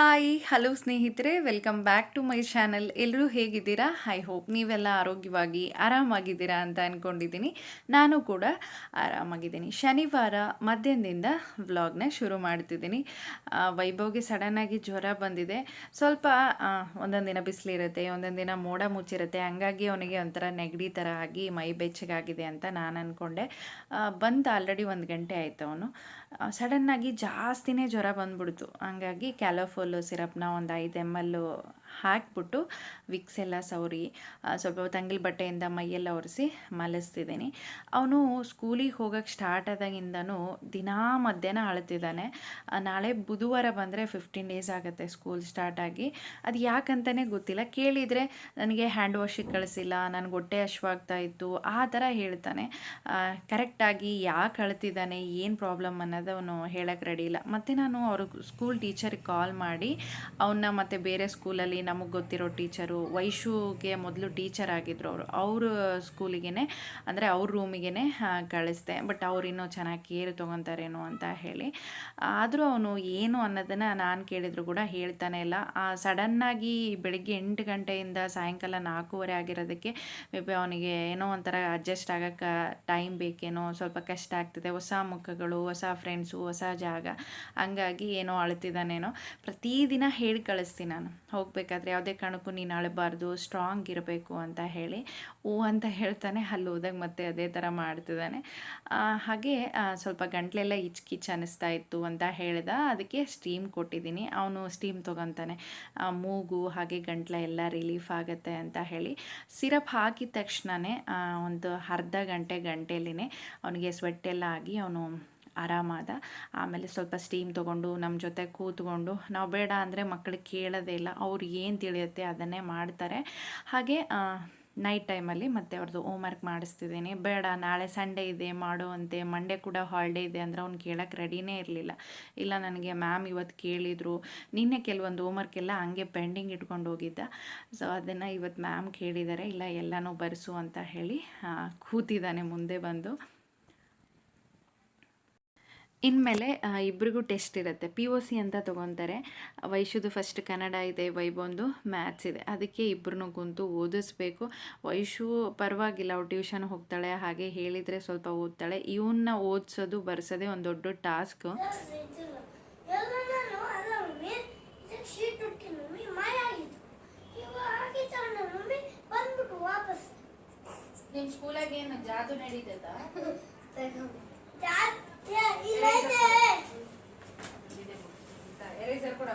Hi, hello ಸ್ನೇಹಿತರೆ, welcome back to my channel. ಎಲ್ಲರೂ ಹೇಗಿದ್ದೀರಾ? ಐ ಹೋಪ್ ನೀವೆಲ್ಲ ಆರೋಗ್ಯವಾಗಿ, ಆರಾಮಾಗಿದ್ದೀರಾ ಅಂತ ಅಂದ್ಕೊಂಡಿದ್ದೀನಿ ನಾನು ಕೂಡ ಆರಾಮಾಗಿದ್ದೀನಿ. ಶನಿವಾರ ಮಧ್ಯಾಹ್ನದಿಂದ ವ್ಲಾಗ್ನ ಶುರು ಮಾಡ್ತಿದ್ದೀನಿ. ವೈಭವ್ಗೆ ಸಡನ್ನಾಗಿ ಜ್ವರ ಬಂದಿದೆ. ಸ್ವಲ್ಪ ಒಂದೊಂದು ದಿನ ಬಿಸಿಲಿರುತ್ತೆ, ಒಂದೊಂದು ದಿನ ಮೋಡ ಮುಚ್ಚಿರುತ್ತೆ. ಹಂಗಾಗಿ ಅವನಿಗೆ ಒಂಥರ ನೆಗಡಿ ಥರ ಆಗಿ ಮೈ ಬೆಚ್ಚಗಾಗಿದೆ ಅಂತ ನಾನು ಅಂದ್ಕೊಂಡೆ ಬಂದು ಆಲ್ರೆಡಿ ಒಂದು ಗಂಟೆ ಆಯಿತು ಅವನು. ಸಡನ್ನಾಗಿ ಜಾಸ್ತಿನೇ ಜ್ವರ ಬಂದ್ಬಿಡ್ತು. ಹಂಗಾಗಿ ಕ್ಯಾಲೋಫೋಲು ಸಿರಪ್ನ ಒಂದು ಐದು ಎಂ ಎಲ್ಲು ಹಾಕ್ಬಿಟ್ಟು ವಿಕ್ಸ್ ಎಲ್ಲ ಸವರಿ ಸ್ವಲ್ಪ ತಂಗಿಲ್ ಬಟ್ಟೆಯಿಂದ ಮೈಯೆಲ್ಲ ಒರೆಸಿ ಮಲಸ್ತಿದ್ದೀನಿ. ಅವನು ಸ್ಕೂಲಿಗೆ ಹೋಗೋಕ್ಕೆ ಸ್ಟಾರ್ಟ್ ಆದಾಗಿಂದನೂ ದಿನಾ ಮಧ್ಯಾಹ್ನ ಅಳ್ತಿದ್ದಾನೆ. ನಾಳೆ ಬುಧವಾರ ಬಂದರೆ ಫಿಫ್ಟೀನ್ ಡೇಸ್ ಆಗುತ್ತೆ ಸ್ಕೂಲ್ ಸ್ಟಾರ್ಟ್ ಆಗಿ. ಅದು ಯಾಕಂತಲೇ ಗೊತ್ತಿಲ್ಲ. ಕೇಳಿದರೆ ನನಗೆ ಹ್ಯಾಂಡ್ ವಾಶಿಗೆ ಕಳಿಸಿಲ್ಲ, ನನಗೆ ಹೊಟ್ಟೆ ಹಶ್ವಾಗ್ತಾ ಇತ್ತು, ಆ ಥರ ಹೇಳ್ತಾನೆ. ಕರೆಕ್ಟಾಗಿ ಯಾಕೆ ಅಳ್ತಿದ್ದಾನೆ, ಏನು ಪ್ರಾಬ್ಲಮ್ ಅನ್ನೋದು ಅವನು ಹೇಳೋಕ್ಕೆ ರೆಡಿ ಇಲ್ಲ. ಮತ್ತು ನಾನು ಅವ್ರಿಗೆ ಸ್ಕೂಲ್ ಟೀಚರಿಗೆ ಕಾಲ್ ಮಾಡಿ ಅವನ್ನ ಮತ್ತು ಬೇರೆ ಸ್ಕೂಲಲ್ಲಿ ನಮಗೆ ಗೊತ್ತಿರೋ ಟೀಚರು, ವೈಶುಗೆ ಮೊದಲು ಟೀಚರ್ ಆಗಿದ್ರು ಅವರು. ಅವರು ಸ್ಕೂಲಿಗೆ ಅಂದರೆ ಅವ್ರ ರೂಮಿಗೆ ಕಳಿಸ್ದೆ. ಬಟ್ ಅವ್ರು ಇನ್ನೂ ಚೆನ್ನಾಗಿ ಕೇರ್ ತೊಗೊತಾರೇನೋ ಅಂತ ಹೇಳಿ. ಆದರೂ ಅವನು ಏನು ಅನ್ನೋದನ್ನು ನಾನು ಕೇಳಿದ್ರು ಕೂಡ ಹೇಳ್ತಾನೆ ಇಲ್ಲ. ಸಡನ್ನಾಗಿ ಬೆಳಿಗ್ಗೆ ಎಂಟು ಗಂಟೆಯಿಂದ ಸಾಯಂಕಾಲ ನಾಲ್ಕೂವರೆ ಆಗಿರೋದಕ್ಕೆ ಮೇ ಬಿ ಅವನಿಗೆ ಏನೋ ಒಂಥರ ಅಡ್ಜಸ್ಟ್ ಆಗೋಕ್ಕೆ ಟೈಮ್ ಬೇಕೇನೋ, ಸ್ವಲ್ಪ ಕಷ್ಟ ಆಗ್ತಿದೆ. ಹೊಸ ಮುಖಗಳು, ಹೊಸ ಫ್ರೆಂಡ್ಸು, ಹೊಸ ಜಾಗ. ಹಂಗಾಗಿ ಏನೋ ಅಳ್ತಿದ್ದಾನೇನೋ. ಪ್ರತಿದಿನ ಹೇಳಿ ಕಳಿಸ್ತೀನಿ ನಾನು. ಹೋಗಬೇಕಾದ್ರೆ ಯಾವುದೇ ಕಾರಣಕ್ಕೂ ನೀನು ಅಳಬಾರ್ದು ಸ್ಟ್ರಾಂಗ್ ಇರಬೇಕು ಅಂತ ಹೇಳಿ ಹೂ ಅಂತ ಹೇಳ್ತಾನೆ. ಅಲ್ಲಿ ಹೋದಾಗ ಮತ್ತೆ ಅದೇ ಥರ ಮಾಡ್ತಿದ್ದಾನೆ. ಹಾಗೆ ಸ್ವಲ್ಪ ಗಂಟ್ಲೆಲ್ಲ ಇಚ್ಕಿಚ್ ಅನ್ನಿಸ್ತಾ ಇತ್ತು ಅಂತ ಹೇಳಿದ. ಅದಕ್ಕೆ ಸ್ಟೀಮ್ ಕೊಟ್ಟಿದ್ದೀನಿ. ಅವನು ಸ್ಟೀಮ್ ತೊಗೊತಾನೆ. ಮೂಗು ಹಾಗೆ ಗಂಟ್ಲ ಎಲ್ಲ ರಿಲೀಫ್ ಆಗುತ್ತೆ ಅಂತ ಹೇಳಿ. ಸಿರಪ್ ಹಾಕಿದ ತಕ್ಷಣವೇ ಒಂದು ಅರ್ಧ ಗಂಟೆ ಗಂಟೆಲಿನೇ ಅವನಿಗೆ ಸ್ವೆಟ್ಟೆಲ್ಲ ಆಗಿ ಅವನು ಆರಾಮಾದ. ಆಮೇಲೆ ಸ್ವಲ್ಪ ಸ್ಟೀಮ್ ತೊಗೊಂಡು ನಮ್ಮ ಜೊತೆ ಕೂತ್ಕೊಂಡು, ನಾವು ಬೇಡ ಅಂದರೆ ಮಕ್ಕಳಿಗೆ ಕೇಳೋದೇ ಇಲ್ಲ, ಅವ್ರು ಏನು ತಿಳಿಯುತ್ತೆ ಅದನ್ನೇ ಮಾಡ್ತಾರೆ. ಹಾಗೆ ನೈಟ್ ಟೈಮಲ್ಲಿ ಮತ್ತೆ ಅವ್ರದ್ದು ಹೋಮ್ವರ್ಕ್ ಮಾಡಿಸ್ತಿದ್ದೀನಿ. ಬೇಡ, ನಾಳೆ ಸಂಡೇ ಇದೆ ಮಾಡುವಂತೆ ಮಂಡೇ ಕೂಡ ಹಾಲಿಡೇ ಇದೆ ಅಂದರೆ ಅವ್ನು ಕೇಳೋಕ್ಕೆ ರೆಡಿನೇ ಇರಲಿಲ್ಲ. ಇಲ್ಲ ನನಗೆ ಮ್ಯಾಮ್ ಇವತ್ತು ಕೇಳಿದರು. ನಿನ್ನೆ ಕೆಲವೊಂದು ಹೋಮ್ವರ್ಕ್ ಎಲ್ಲ ಹಂಗೆ ಪೆಂಡಿಂಗ್ ಇಟ್ಕೊಂಡು ಹೋಗಿದ್ದ. ಸೊ ಅದನ್ನು ಇವತ್ತು ಮ್ಯಾಮ್ ಕೇಳಿದ್ದಾರೆ ಇಲ್ಲ, ಎಲ್ಲನೂ ಬರೆಸು ಅಂತ ಹೇಳಿ ಕೂತಿದ್ದಾನೆ ಮುಂದೆ ಬಂದು. ಇನ್ಮೇಲೆ ಇಬ್ರಿಗೂ ಟೆಸ್ಟ್ ಇರುತ್ತೆ. ಪಿ ಒ ಸಿ ಅಂತ ತೊಗೊತಾರೆ. ವೈಶುದು ಫಸ್ಟ್ ಕನ್ನಡ ಇದೆ ವೈಬೊಂದು ಮ್ಯಾಥ್ಸ್ ಇದೆ. ಅದಕ್ಕೆ ಇಬ್ಬರನ್ನೂ ಕುಂತು ಓದಿಸ್ಬೇಕು. ವೈಶು ಪರವಾಗಿಲ್ಲ ಅವ್ರು ಟ್ಯೂಷನ್ ಹೋಗ್ತಾಳೆ. ಹಾಗೆ ಹೇಳಿದರೆ ಸ್ವಲ್ಪ ಓದ್ತಾಳೆ. ಇವನ್ನ ಓದಿಸೋದು ಬರ್ಸೋದೇ ಒಂದು ದೊಡ್ಡ ಟಾಸ್ಕು ನಿಮ್ಮ ಸ್ಕೂಲಾಗ ಏನು ಜಾದು ನಡೀತದ ಜಾ- ಏ, ಇಲ್ಲ ಇದೆ. ಎರೇಸರ್ ಕೂಡ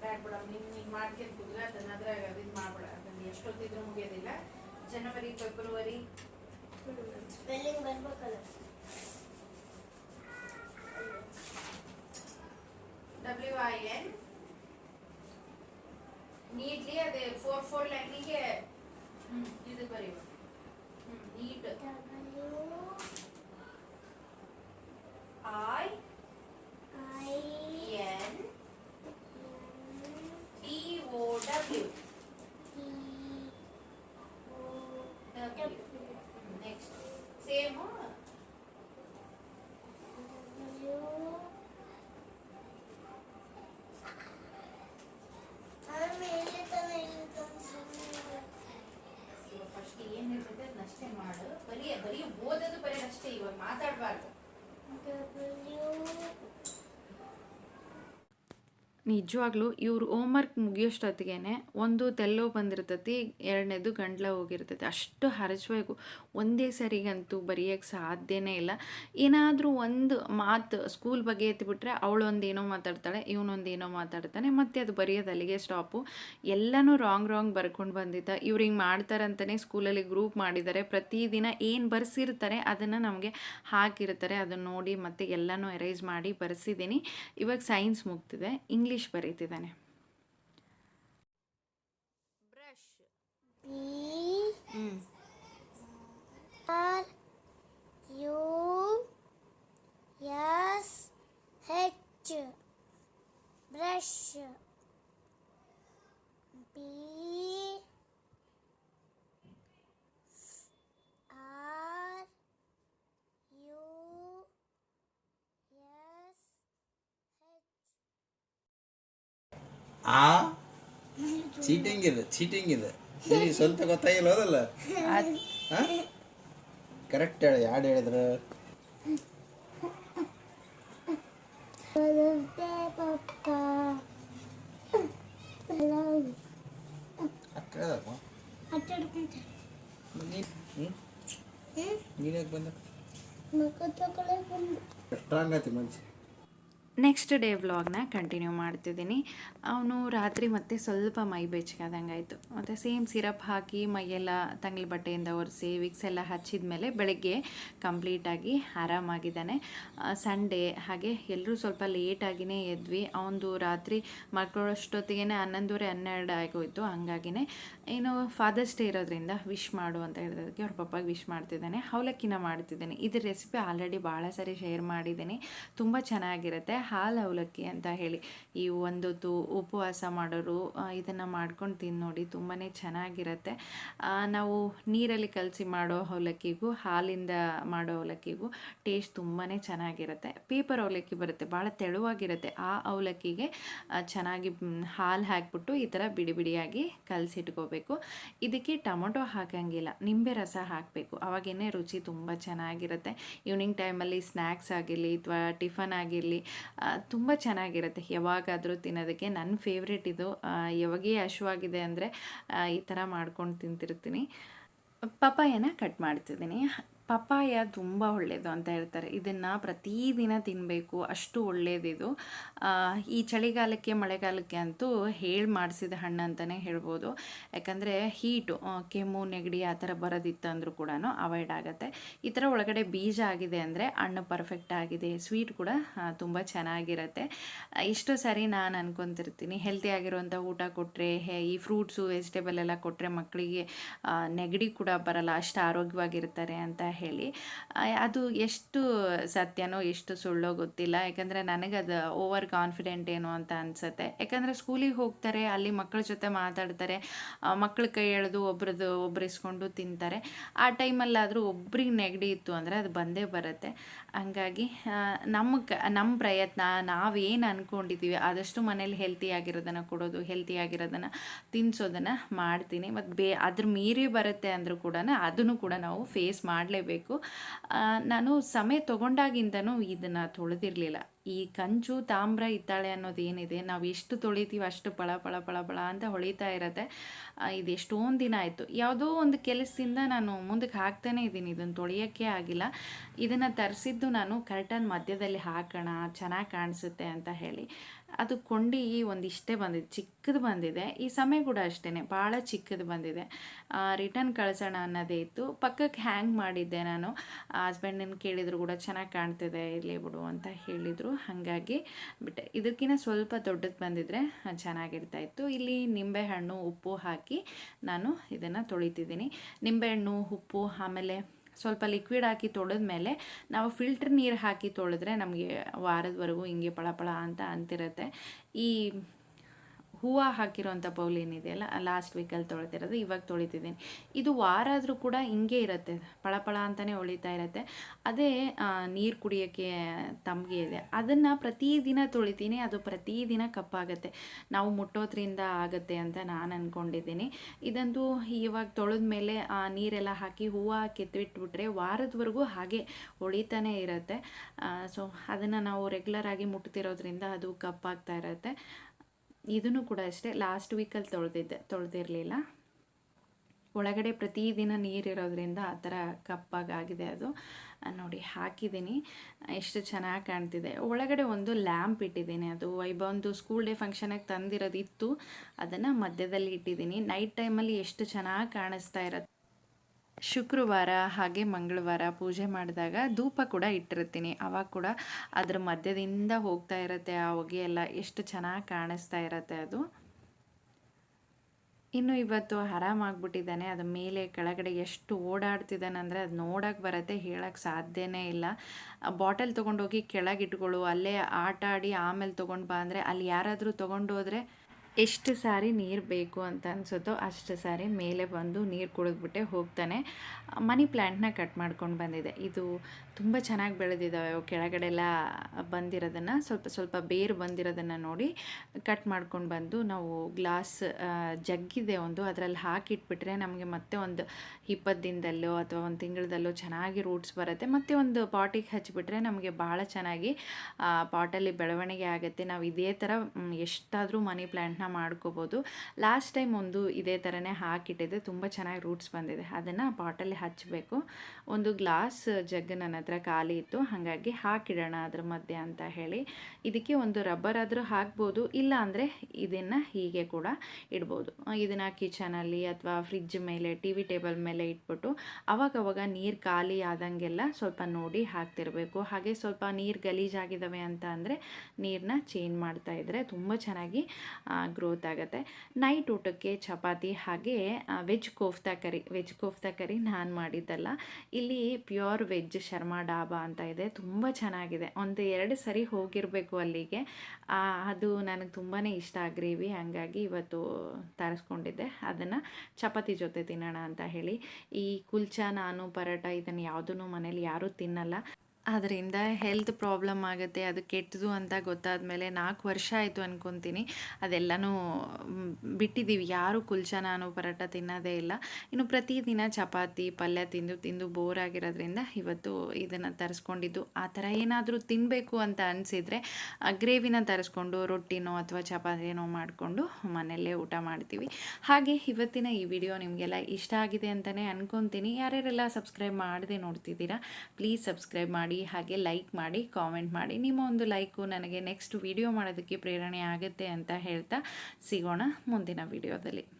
ಬ್ಯಾಡ್ ಬಿಡ ನೀನು ನೀನು ಮಾಡ್ಕೊಂಡು ಕುದ್ರೆ ಅದನ್ನ ಅದ್ರಾಗ ಇದು ಮಾಡ್ಬೇಡ ಅದನ್ನ ಎಷ್ಟೊತ್ತಿದ್ರೂ ಮುಗಿಯೋದಿಲ್ಲ ಜನವರಿ ಫೆಬ್ರವರಿ ಸ್ಪೆಲ್ಲಿಂಗ್ ಬರ್ಬೇಕಲ್ಲ ಡಬ್ಲ್ಯೂ ಐ ಎನ್ ನೀಟ್ಲಿ ಅದೇ ಫೋರ್ ಫೋರ್ ಲೈನಿಗೆ ಇದು ಬರೀವ neat I N D O W W next same first ಏನಿರ್ತೈತೆ ಅದನ್ನ ಅಷ್ಟೇ ಮಾಡು ಬರೀ ಬರೀ ಓದೋದು ಬರೀ ಅಷ್ಟೇ ಇವಾಗ ಮಾತಾಡಬಾರ್ದು ನಿಜವಾಗ್ಲೂ ಇವ್ರು ಹೋಮ್ವರ್ಕ್ ಮುಗಿಯೋಷ್ಟೊತ್ತಿಗೆ ಒಂದು ತೆಲ್ಲೋ ಬಂದಿರ್ತತಿ, ಎರಡನೇದು ಗಂಡ್ಲ ಹೋಗಿರ್ತೈತಿ. ಅಷ್ಟು ಹರಚಬೇಕು. ಒಂದೇ ಸರಿಗಂತೂ ಬರೆಯೋಕ್ಕೆ ಸಾಧ್ಯನೇ ಇಲ್ಲ. ಏನಾದರೂ ಒಂದು ಮಾತು ಸ್ಕೂಲ್ ಬಗ್ಗೆ ಎತ್ತಿಬಿಟ್ರೆ ಅವಳೊಂದೇನೋ ಮಾತಾಡ್ತಾಳೆ, ಇವನೊಂದೇನೋ ಮಾತಾಡ್ತಾನೆ, ಮತ್ತೆ ಅದು ಬರೆಯೋದು ಅಲ್ಲಿಗೆ ಸ್ಟಾಪು ಎಲ್ಲನೂ ರಾಂಗ್ ರಾಂಗ್ ಬರ್ಕೊಂಡು ಬಂದಿದ್ದ. ಇವ್ರು ಹಿಂಗೆ ಮಾಡ್ತಾರಂತಲೇ ಸ್ಕೂಲಲ್ಲಿ ಗ್ರೂಪ್ ಮಾಡಿದ್ದಾರೆ ಪ್ರತಿದಿನ ಏನು ಬರೆಸಿರ್ತಾರೆ ಅದನ್ನು ನಮಗೆ ಹಾಕಿರ್ತಾರೆ. ಅದನ್ನು ನೋಡಿ ಮತ್ತೆ ಎಲ್ಲನೂ ಎರೇಸ್ ಮಾಡಿ ಬರೆಸಿದ್ದೀನಿ. ಇವಾಗ ಸೈನ್ಸ್ ಮುಗ್ತಿದೆ English ಬರೀತಿದ್ದಾನೆ. Brush R U S H brush B R U S ಆ? ಚೀಟಿಂಗ್ ಇದೆ ಚೀಟಿಂಗ್ ಇದೆ ನಿನಗೆ ಸ್ವಂತ ಗೊತ್ತಾಗಿಲ್ಲ ಹೌದಲ್ಲ ಕರೆಕ್ಟ್ ಹೇಳಿ ಯಾರು ಹೇಳಿದ್ರು? ಅಕ್ಕ ಹೇಳ್ದಪ್ಪ. ಆಟಾಡ್ಕೊಂತಾರೆ ನೀನ್ ಹ್ಞೂ ನೀನು ಯಾಕೆ ಬಂದ? ಸ್ಟ್ರಾಂಗ್ ಆಯ್ತು ಮನ್ಸು. ನೆಕ್ಸ್ಟ್ ಡೇ ವ್ಲಾಗ್ನ ಕಂಟಿನ್ಯೂ ಮಾಡ್ತಿದ್ದೀನಿ. ಅವನು ರಾತ್ರಿ ಮತ್ತೆ ಸ್ವಲ್ಪ ಮೈ ಬೆಚ್ಚಗಾದಂಗೆ ಆಯಿತು ಮತ್ತು ಸೇಮ್ ಸಿರಪ್ ಹಾಕಿ ಮೈಯೆಲ್ಲ ತಂಗ್ಳ ಬಟ್ಟೆಯಿಂದ ಒರೆಸಿ, ವಿಕ್ಸ್ ಎಲ್ಲ ಹಚ್ಚಿದ ಮೇಲೆ ಬೆಳಗ್ಗೆ ಕಂಪ್ಲೀಟಾಗಿ ಆರಾಮಾಗಿದ್ದಾನೆ. ಸಂಡೇ ಹಾಗೆ ಎಲ್ಲರೂ ಸ್ವಲ್ಪ ಲೇಟಾಗಿಯೇ ಎದ್ವಿ. ಅವನದು ರಾತ್ರಿ ಮಕ್ಕಳಷ್ಟೊತ್ತಿಗೆ ಹನ್ನೊಂದುವರೆ, ಹನ್ನೆರಡು ಆಗೋಯ್ತು. ಹಂಗಾಗಿನೇ ಏನು ಫಾದರ್ಸ್ ಡೇ ಇರೋದ್ರಿಂದ ವಿಶ್ ಮಾಡು ಅಂತ ಹೇಳಿದಕ್ಕೆ ಅವ್ರ ಪಪ್ಪಾಗೆ ವಿಶ್ ಮಾಡ್ತಿದ್ದಾನೆ. ಅವಲಕ್ಕಿನ ಮಾಡ್ತಿದ್ದೇನೆ. ಇದ್ರ ರೆಸಿಪಿ ಆಲ್ರೆಡಿ ಭಾಳ ಸರಿ ಶೇರ್ ಮಾಡಿದ್ದೀನಿ. ತುಂಬ ಚೆನ್ನಾಗಿರುತ್ತೆ. ಹಾಲು ಅವಲಕ್ಕಿ ಅಂತ ಹೇಳಿ ಈ ಒಂದೊತ್ತು ಉಪವಾಸ ಮಾಡೋರು ಇದನ್ನು ಮಾಡ್ಕೊಂಡು ತಿಂದು ನೋಡಿ ತುಂಬಾ ಚೆನ್ನಾಗಿರುತ್ತೆ ನಾವು ನೀರಲ್ಲಿ ಕಲಸಿ ಮಾಡೋ ಅವಲಕ್ಕಿಗೂ, ಹಾಲಿಂದ ಮಾಡೋ ಅವಲಕ್ಕಿಗೂ ಟೇಸ್ಟ್ ತುಂಬಾ ಚೆನ್ನಾಗಿರುತ್ತೆ. ಪೇಪರ್ ಅವಲಕ್ಕಿ ಬರುತ್ತೆ ಭಾಳ ತೆಳುವಾಗಿರುತ್ತೆ. ಆ ಅವಲಕ್ಕಿಗೆ ಚೆನ್ನಾಗಿ ಹಾಲು ಹಾಕ್ಬಿಟ್ಟು ಈ ಥರ ಬಿಡಿ ಬಿಡಿಯಾಗಿ ಕಲಸಿಟ್ಕೋಬೇಕು. ಇದಕ್ಕೆ ಟೊಮೊಟೊ ಹಾಕಂಗಿಲ್ಲ, ನಿಂಬೆ ರಸ ಹಾಕಬೇಕು. ಅವಾಗೇನೆ ರುಚಿ ತುಂಬ ಚೆನ್ನಾಗಿರುತ್ತೆ. ಈವ್ನಿಂಗ್ ಟೈಮಲ್ಲಿ ಸ್ನ್ಯಾಕ್ಸ್ ಆಗಿರಲಿ, ಅಥವಾ ಟಿಫನ್ ಆಗಿರಲಿ ತುಂಬ ಚೆನ್ನಾಗಿರುತ್ತೆ. ಯಾವಾಗಾದರೂ ತಿನ್ನೋದಕ್ಕೆ ನನ್ನ ಫೇವ್ರೇಟ್ ಇದು. ಯಾವಾಗೇ ಹಶುವಾಗಿದೆ ಅಂದರೆ ಈ ಥರ ಮಾಡ್ಕೊಂಡು ತಿಂತಿರ್ತೀನಿ. ಪಪ್ಪಾಯನ ಕಟ್ ಮಾಡ್ತಿದ್ದೀನಿ. ಪಪ್ಪಾಯ ತುಂಬ ಒಳ್ಳೆಯದು ಅಂತ ಹೇಳ್ತಾರೆ. ಇದನ್ನು ಪ್ರತಿದಿನ ತಿನ್ನಬೇಕು ಅಷ್ಟು ಒಳ್ಳೆಯದಿದು ಈ ಚಳಿಗಾಲಕ್ಕೆ, ಮಳೆಗಾಲಕ್ಕೆ ಅಂತೂ ಹೇಳಿ ಮಾಡಿಸಿದ ಹಣ್ಣು ಅಂತಲೇ ಹೇಳ್ಬೋದು. ಯಾಕಂದರೆ ಹೀಟು ಕೆಮ್ಮು, ನೆಗಡಿ ಆ ಥರ ಬರೋದಿತ್ತು ಅಂದರೂ ಕೂಡ ಅವಾಯ್ಡ್ ಆಗುತ್ತೆ. ಈ ಥರ ಒಳಗಡೆ ಬೀಜ ಆಗಿದೆ ಅಂದರೆ ಹಣ್ಣು ಪರ್ಫೆಕ್ಟ್ ಆಗಿದೆ, ಸ್ವೀಟ್ ಕೂಡ ತುಂಬ ಚೆನ್ನಾಗಿರುತ್ತೆ. ಇಷ್ಟು ಸರಿ ನಾನು ಅನ್ಕೊತಿರ್ತೀನಿ, ಹೆಲ್ತಿ ಆಗಿರುವಂಥ ಊಟ ಕೊಟ್ಟರೆ ಈ ಫ್ರೂಟ್ಸು, ವೆಜಿಟೇಬಲ್ ಎಲ್ಲ ಕೊಟ್ಟರೆ ಮಕ್ಕಳಿಗೆ ನೆಗಡಿ ಕೂಡ ಬರಲ್ಲ, ಅಷ್ಟು ಆರೋಗ್ಯವಾಗಿರ್ತಾರೆ ಅಂತ ಹೇಳಿ. ಅದು ಎಷ್ಟು ಸತ್ಯನೋ, ಎಷ್ಟು ಸುಳ್ಳೋ ಗೊತ್ತಿಲ್ಲ. ಯಾಕಂದರೆ ನನಗದು ಓವರ್ ಕಾನ್ಫಿಡೆಂಟ್ ಏನು ಅಂತ ಅನಿಸುತ್ತೆ. ಯಾಕಂದರೆ ಸ್ಕೂಲಿಗೆ ಹೋಗ್ತಾರೆ, ಅಲ್ಲಿ ಮಕ್ಕಳ ಜೊತೆ ಮಾತಾಡ್ತಾರೆ ಮಕ್ಕಳ ಕೈ ಎಳೆದು ಒಬ್ರದ್ದು ಒಬ್ರು ಇಸ್ಕೊಂಡು ತಿಂತಾರೆ. ಆ ಟೈಮಲ್ಲಾದರೂ ಒಬ್ರಿಗೆ ನೆಗಡಿ ಇತ್ತು ಅಂದರೆ ಅದು ಬಂದೇ ಬರುತ್ತೆ. ಹಂಗಾಗಿ ನಮ್ಮ ಕ, ನಮ್ಮ ಪ್ರಯತ್ನ, ನಾವೇನು ಅಂದ್ಕೊಂಡಿದ್ದೀವಿ ಆದಷ್ಟು ಮನೇಲಿ ಹೆಲ್ತಿಯಾಗಿರೋದನ್ನು ಕೊಡೋದು ಹೆಲ್ತಿಯಾಗಿರೋದನ್ನು ತಿನ್ಸೋದನ್ನು ತಿನ್ನಿಸೋದನ್ನು ಮಾಡ್ತೀನಿ. ಮತ್ತು ಬೇ, ಅದ್ರ ಮೀರಿ ಬರುತ್ತೆ ಅಂದರೂ ಕೂಡ ಅದನ್ನು ಕೂಡ ನಾವು ಫೇಸ್ ಮಾಡಲೇಬೇಕು. ನಾನು ಸಮಯ ತೊಗೊಂಡಾಗಿಂದನೂ ಇದನ್ನು ತೊಳೆದಿರಲಿಲ್ಲ. ಈ ಕಂಚು, ತಾಮ್ರ ಹಿತ್ತಾಳೆ ಅನ್ನೋದು ಏನಿದೆ, ನಾವು ಎಷ್ಟು ತೊಳಿತೀವಿ ಅಷ್ಟು ಪಳ ಪಳ ಪಳ ಪಳ ಅಂತ ಹೊಳಿತಾ ಇರತ್ತೆ. ಇದು ಎಷ್ಟೊಂದು ದಿನ ಆಯಿತು. ಯಾವುದೋ ಒಂದು ಕೆಲಸದಿಂದ ನಾನು ಮುಂದಕ್ಕೆ ಹಾಕ್ತಾನೇ ಇದ್ದೀನಿ ಇದನ್ನು ತೊಳೆಯೋಕ್ಕೆ ಆಗಿಲ್ಲ. ಇದನ್ನು ತರಿಸಿದ್ದು ನಾನು ಕರ್ಟನ್ ಮಧ್ಯದಲ್ಲಿ ಹಾಕೋಣ, ಚೆನ್ನಾಗಿ ಕಾಣಿಸುತ್ತೆ ಅಂತ ಹೇಳಿ. ಅದು ಕೊಂಡಿ ಒಂದಿಷ್ಟೇ ಬಂದಿದೆ, ಚಿಕ್ಕದು ಬಂದಿದೆ. ಈ ಸಮಯ ಕೂಡ ಅಷ್ಟೇ ಭಾಳ ಚಿಕ್ಕದು ಬಂದಿದೆ. ರಿಟರ್ನ್ ಕಳಿಸೋಣ ಅನ್ನೋದೇ ಇತ್ತು. ಪಕ್ಕಕ್ಕೆ ಹ್ಯಾಂಗ್ ಮಾಡಿದ್ದೆ ನಾನು. ಹಸ್ಬೆಂಡನ್ನು ಕೇಳಿದ್ರು ಕೂಡ ಚೆನ್ನಾಗಿ ಕಾಣ್ತಿದೆ, ಇರಲಿ ಬಿಡು ಅಂತ ಹೇಳಿದರು. ಹಾಗಾಗಿ ಬಿಟ್ಟೆ. ಇದಕ್ಕಿಂತ ಸ್ವಲ್ಪ ದೊಡ್ಡದು ಬಂದಿದ್ರೆ ಚೆನ್ನಾಗಿರ್ತಾ ಇತ್ತು. ಇಲ್ಲಿ ನಿಂಬೆಹಣ್ಣು, ಉಪ್ಪು ಹಾಕಿ ನಾನು ಇದನ್ನು ತೊಳಿತಿದ್ದೀನಿ. ನಿಂಬೆಹಣ್ಣು, ಉಪ್ಪು, ಆಮೇಲೆ ಸ್ವಲ್ಪ ಲಿಕ್ವಿಡ್ ಹಾಕಿ ತೊಳೆದ್ಮೇಲೆ ನಾವು ಫಿಲ್ಟ್ರ್ ನೀರು ಹಾಕಿ ತೊಳೆದ್ರೆ ನಮಗೆ ವಾರದವರೆಗೂ ಹಿಂಗೆ ಪಳಪಳ ಅಂತ ಅಂತಿರುತ್ತೆ. ಈ ಹೂವು ಹಾಕಿರೋಂಥ ಬೌಲ್ ಏನಿದೆಯಲ್ಲ ಲಾಸ್ಟ್ ವೀಕಲ್ಲಿ ತೊಳಿತಿರೋದು ಇವಾಗ ತೊಳಿತಿದ್ದೀನಿ ಇದು ವಾರ ಆದರೂ ಕೂಡ ಹಿಂಗೆ ಇರುತ್ತೆ ಪಳಪಳ ಅಂತಲೇ ಉಳಿತಾ ಇರುತ್ತೆ. ಅದೇ ನೀರು ಕುಡಿಯೋಕ್ಕೆ ತಮಗೆ ಇದೆ. ಅದನ್ನು ಪ್ರತಿದಿನ ತೊಳಿತೀನಿ, ಅದು ಪ್ರತಿದಿನ ಕಪ್ಪಾಗುತ್ತೆ. ನಾವು ಮುಟ್ಟೋದ್ರಿಂದ ಆಗುತ್ತೆ ಅಂತ ನಾನು ಅಂದ್ಕೊಂಡಿದ್ದೀನಿ ಇದಂತೂ ಇವಾಗ ತೊಳೆದ ಮೇಲೆ ನೀರೆಲ್ಲ ಹಾಕಿ ಹೂವು ಕೆತ್ತಿಟ್ಬಿಟ್ರೆ ವಾರದವರೆಗೂ ಹಾಗೆ ಹೊಳಿತಾನೆ ಇರುತ್ತೆ. ಸೊ ಅದನ್ನು ನಾವು ರೆಗ್ಯುಲರ್ ಆಗಿ ಮುಟ್ತಿರೋದ್ರಿಂದ ಅದು ಕಪ್ಪಾಗ್ತಾ ಇರುತ್ತೆ. ಇದನ್ನು ಕೂಡ ಅಷ್ಟೇ ಲಾಸ್ಟ್ ವೀಕಲ್ಲಿ ತೊಳೆದಿದ್ದೆ, ತೊಳೆದಿರಲಿಲ್ಲ. ಒಳಗಡೆ ಪ್ರತಿದಿನ ನೀರಿರೋದ್ರಿಂದ ಆ ಥರ ಕಪ್ಪಾಗಾಗಿದೆ ಅದು. ನೋಡಿ ಹಾಕಿದ್ದೀನಿ. ಎಷ್ಟು ಚೆನ್ನಾಗಿ ಕಾಣ್ತಿದೆ. ಒಳಗಡೆ ಒಂದು ಲ್ಯಾಂಪ್ ಇಟ್ಟಿದ್ದೀನಿ ಅದು. ಒಂದು ಸ್ಕೂಲ್ ಡೇ ಫಂಕ್ಷನಾಗಿ ತಂದಿರೋದಿತ್ತು. ಅದನ್ನು ಮಧ್ಯದಲ್ಲಿ ಇಟ್ಟಿದ್ದೀನಿ. ನೈಟ್ ಟೈಮಲ್ಲಿ ಎಷ್ಟು ಚೆನ್ನಾಗಿ ಕಾಣಿಸ್ತಾ ಇರುತ್ತೆ. ಶುಕ್ರವಾರ ಹಾಗೆ ಮಂಗಳವಾರ ಪೂಜೆ ಮಾಡಿದಾಗ ಧೂಪ ಕೂಡ ಇಟ್ಟಿರ್ತೀನಿ. ಅವಾಗ ಕೂಡ ಅದ್ರ ಮಧ್ಯದಿಂದ ಹೋಗ್ತಾ ಇರುತ್ತೆ ಆ ಹೊಗೆ ಎಲ್ಲ ಎಷ್ಟು ಚೆನ್ನಾಗಿ ಕಾಣಿಸ್ತಾ ಇರುತ್ತೆ ಅದು. ಇನ್ನು ಇವತ್ತು ಆರಾಮಾಗ್ಬಿಟ್ಟಿದ್ದಾನೆ ಅದು ಮೇಲೆ ಕೆಳಗಡೆ ಎಷ್ಟು ಓಡಾಡ್ತಿದ್ದಾನೆ ಅಂದರೆ ಅದು ನೋಡೋಕ್ಕೆ ಬರುತ್ತೆ ಹೇಳೋಕ್ಕೆ ಸಾಧ್ಯನೇ ಇಲ್ಲ. ಬಾಟಲ್ ತೊಗೊಂಡೋಗಿ ಕೆಳಗಿಟ್ಕೊಳ್ಳು ಅಲ್ಲೇ ಆಟ ಆಡಿ ಆಮೇಲೆ ತೊಗೊಂಡು ಬಾ ಅಂದರೆ ಅಲ್ಲಿ ಯಾರಾದರೂ ತೊಗೊಂಡು ಹೋದರೆ ಎಷ್ಟು ಸಾರಿ ನೀರು ಬೇಕು ಅಂತ ಅನಿಸುತ್ತೋ ಅಷ್ಟು ಸಾರಿ ಮೇಲೆ ಬಂದು ನೀರು ಕುಡಿದ್ಬಿಟ್ಟೆ ಹೋಗ್ತಾನೆ. ಮನಿ ಪ್ಲ್ಯಾಂಟ್ನ ಕಟ್ ಮಾಡ್ಕೊಂಡು ಬಂದಿದೆ. ಇದು ತುಂಬ ಚೆನ್ನಾಗಿ ಬೆಳೆದಿದ್ದಾವೆ. ಅವು ಕೆಳಗಡೆಲ್ಲ ಬಂದಿರೋದನ್ನು ಸ್ವಲ್ಪ ಸ್ವಲ್ಪ ಬೇರು ಬಂದಿರೋದನ್ನು ನೋಡಿ ಕಟ್ ಮಾಡ್ಕೊಂಡು ಬಂದು ನಾವು ಗ್ಲಾಸ್ ಜಗ್ಗಿದೆ ಒಂದು. ಅದರಲ್ಲಿ ಹಾಕಿಟ್ಬಿಟ್ರೆ ನಮಗೆ ಮತ್ತೆ ಒಂದು ಇಪ್ಪತ್ತು ದಿನದಲ್ಲೋ ಅಥವಾ ಒಂದು ತಿಂಗಳದಲ್ಲೋ ಚೆನ್ನಾಗಿ ರೂಟ್ಸ್ ಬರುತ್ತೆ. ಮತ್ತೆ ಒಂದು ಪಾಟಿಗೆ ಹಚ್ಚಿಬಿಟ್ರೆ ನಮಗೆ ಭಾಳ ಚೆನ್ನಾಗಿ ಪಾಟಲ್ಲಿ ಬೆಳವಣಿಗೆ ಆಗುತ್ತೆ. ನಾವು ಇದೇ ಥರ ಎಷ್ಟಾದರೂ ಮನಿ ಪ್ಲ್ಯಾಂಟ್ನ ಮಾಡ್ಕೋಬೋದು. ಲಾಸ್ಟ್ ಟೈಮ್ ಒಂದು ಇದೇ ಥರನೇ ಹಾಕಿಟ್ಟಿದ್ದೆ. ತುಂಬ ಚೆನ್ನಾಗಿ ರೂಟ್ಸ್ ಬಂದಿದೆ. ಅದನ್ನು ಪಾಟಲ್ಲಿ ಹಚ್ಚಬೇಕು ಒಂದು ಗ್ಲಾಸ್ ಜಗ್ ನನ್ನ ಹತ್ರ ಖಾಲಿ ಇತ್ತು. ಹಾಗಾಗಿ ಹಾಕಿಡೋಣ ಅದ್ರ ಮಧ್ಯೆ ಅಂತ ಹೇಳಿ. ಇದಕ್ಕೆ ಒಂದು ರಬ್ಬರ್ ಆದರೂ ಹಾಕ್ಬೋದು. ಇಲ್ಲ ಅಂದರೆ ಇದನ್ನು ಹೀಗೆ ಕೂಡ ಇಡ್ಬೋದು. ಇದನ್ನು ಕಿಚನಲ್ಲಿ ಅಥವಾ ಫ್ರಿಜ್ ಮೇಲೆ ಟಿ ವಿ ಟೇಬಲ್ ಮೇಲೆ ಇಟ್ಬಿಟ್ಟು ಅವಾಗವಾಗ ನೀರು ಖಾಲಿ ಆದಂಗೆಲ್ಲ ಸ್ವಲ್ಪ ನೋಡಿ ಹಾಕ್ತಿರಬೇಕು. ಹಾಗೆ ಸ್ವಲ್ಪ ನೀರು ಗಲೀಜಾಗಿದ್ದಾವೆ ಅಂತ ಅಂದರೆ ನೀರನ್ನ ಚೇಂಜ್ ಮಾಡ್ತಾ ಇದ್ದರೆ ತುಂಬ ಚೆನ್ನಾಗಿ ಗ್ರೋತ್ ಆಗುತ್ತೆ. ನೈಟ್ ಊಟಕ್ಕೆ ಚಪಾತಿ ಹಾಗೆ veg kofta curry veg kofta curry ನಾನು ಮಾಡಿದ್ದಲ್ಲ. ಇಲ್ಲಿ ಪ್ಯೂರ್ ವೆಜ್ ಶರ್ಮಾ ಡಾಬಾ ಅಂತ ಇದೆ. ತುಂಬ ಚೆನ್ನಾಗಿದೆ. ಒಂದು ಎರಡು ಸರಿ ಹೋಗಿರಬೇಕು ಅಲ್ಲಿಗೆ. ಅದು ನನಗೆ ತುಂಬಾ ಇಷ್ಟ ಆಗ್ರೀವಿ ಗ್ರೇವಿ. ಹಂಗಾಗಿ ಇವತ್ತು ತರಿಸ್ಕೊಂಡಿದ್ದೆ. ಅದನ್ನು ಚಪಾತಿ ಜೊತೆ ತಿನ್ನೋಣ ಅಂತ ಹೇಳಿ. ಈ ಕುಲ್ಚಾ, ನಾನು, ಪರೋಟ ಇದನ್ನು ಯಾವುದೂ ಮನೇಲಿ ಯಾರೂ ತಿನ್ನಲ್ಲ. ಅದರಿಂದ ಹೆಲ್ತ್ ಪ್ರಾಬ್ಲಮ್ ಆಗುತ್ತೆ, ಅದು ಕೆಟ್ಟದು ಅಂತ ಗೊತ್ತಾದ ಮೇಲೆ ನಾಲ್ಕು ವರ್ಷ ಆಯಿತು ಅಂದ್ಕೊತೀನಿ ಅದೆಲ್ಲನೂ ಬಿಟ್ಟಿದ್ದೀವಿ ಯಾರೂ ಕುಲ್ಚಾ ನಾನು ಪರೋಟ ತಿನ್ನೋದೇ ಇಲ್ಲ. ಇನ್ನು ಪ್ರತಿದಿನ ಚಪಾತಿ, ಪಲ್ಯ ತಿಂದು ತಿಂದು ಬೋರ್ ಆಗಿರೋದ್ರಿಂದ ಇವತ್ತು ಇದನ್ನು ತರಿಸ್ಕೊಂಡಿದ್ದು. ಆ ಥರ ಏನಾದರೂ ತಿನ್ನಬೇಕು ಅಂತ ಅನಿಸಿದರೆ ಗ್ರೇವಿನ ತರಿಸ್ಕೊಂಡು, ರೊಟ್ಟಿನೋ ಅಥವಾ ಚಪಾತಿನೋ ಮಾಡಿಕೊಂಡು ಮನೆಯಲ್ಲೇ ಊಟ ಮಾಡ್ತೀವಿ. ಹಾಗೆ ಇವತ್ತಿನ ಈ ವಿಡಿಯೋ ನಿಮಗೆಲ್ಲ ಇಷ್ಟ ಆಗಿದೆ ಅಂತಲೇ ಅಂದ್ಕೊತೀನಿ ಯಾರ್ಯಾರೆಲ್ಲ ಸಬ್ಸ್ಕ್ರೈಬ್ ಮಾಡದೆ ನೋಡ್ತಿದ್ದೀರಾ ಪ್ಲೀಸ್ ಸಬ್ಸ್ಕ್ರೈಬ್ ಹಾಗೆ ಲೈಕ್ ಮಾಡಿ ಕಾಮೆಂಟ್ ಮಾಡಿ. ನಿಮ್ಮ ಒಂದು ಲೈಕು ನನಗೆ ನೆಕ್ಸ್ಟ್ ವಿಡಿಯೋ ಮಾಡೋದಕ್ಕೆ ಪ್ರೇರಣೆ ಆಗುತ್ತೆ ಅಂತ ಹೇಳ್ತಾ ಸಿಗೋಣ ಮುಂದಿನ ವಿಡಿಯೋದಲ್ಲಿ